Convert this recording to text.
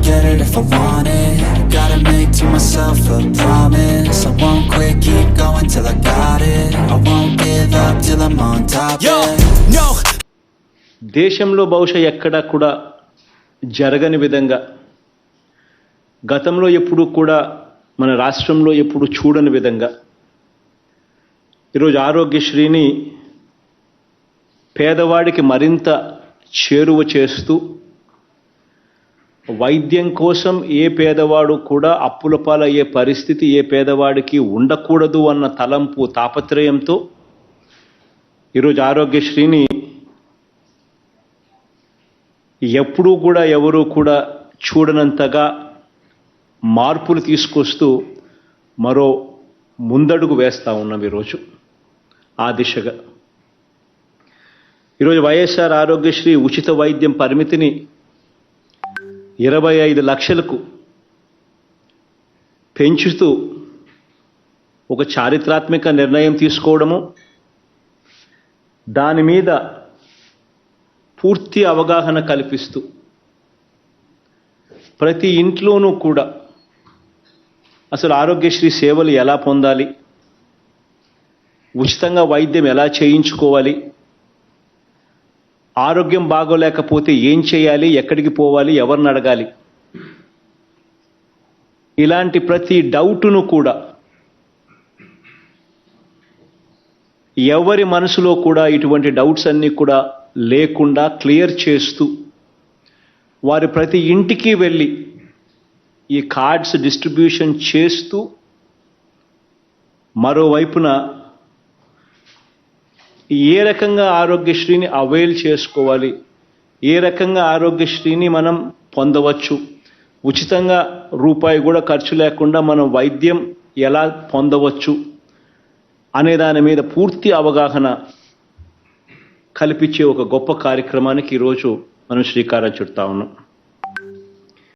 get it if I want it Gotta make to myself a promise I won't quit, keep going till I got it I won't give up till I'm on top Yo, no. దేశంలో బహుశా ఎక్కడా కూడా జరగని విధంగా గతంలో ఎప్పుడు కూడా మన రాష్ట్రంలో ఎప్పుడు చూడని విధంగా ఈరోజు ఆరోగ్యశ్రీని పేదవాడికి మరింత చేరువ చేస్తూ వైద్యం కోసం ఏ పేదవాడు కూడా అప్పుల పాలయ్యే పరిస్థితి ఏ పేదవాడికి ఉండకూడదు అన్న తలంపు తాపత్రయంతో ఈరోజు ఆరోగ్యశ్రీని ఎప్పుడూ కూడా ఎవరూ కూడా చూడనంతగా మార్పులు తీసుకొస్తూ మరో ముందడుగు వేస్తూ ఉన్నాం ఈరోజు ఆ దిశగా. ఈరోజు వైఎస్ఆర్ ఆరోగ్యశ్రీ ఉచిత వైద్యం పరిమితిని ఇరవై ఐదు లక్షలకు పెంచుతూ ఒక చారిత్రాత్మక నిర్ణయం తీసుకోవడము దాని మీద పూర్తి అవగాహన కల్పిస్తూ ప్రతి ఇంట్లోనూ కూడా అసలు ఆరోగ్యశ్రీ సేవలు ఎలా పొందాలి ఉచితంగా వైద్యం ఎలా చేయించుకోవాలి ఆరోగ్యం బాగోలేకపోతే ఏం చేయాలి? ఎక్కడికి పోవాలి? ఎవరిని అడగాలి? ఇలాంటి ప్రతి డౌటును కూడా ఎవరి మనసులో కూడా ఇటువంటి డౌట్స్ అన్నీ కూడా లేకుండా క్లియర్ చేస్తూ వారి ప్రతి ఇంటికి వెళ్ళి ఈ కార్డ్స్ డిస్ట్రిబ్యూషన్ చేస్తూ మరోవైపున ఏ రకంగా ఆరోగ్యశ్రీని అవైల్ చేసుకోవాలి? ఏ రకంగా ఆరోగ్యశ్రీని మనం పొందవచ్చు? ఉచితంగా రూపాయి కూడా ఖర్చు లేకుండా మనం వైద్యం ఎలా పొందవచ్చు? అనే దాని మీద పూర్తి అవగాహన కల్పించే ఒక గొప్ప కార్యక్రమానికి ఈరోజు మనం శ్రీకారం చుడతా ఉన్నాం.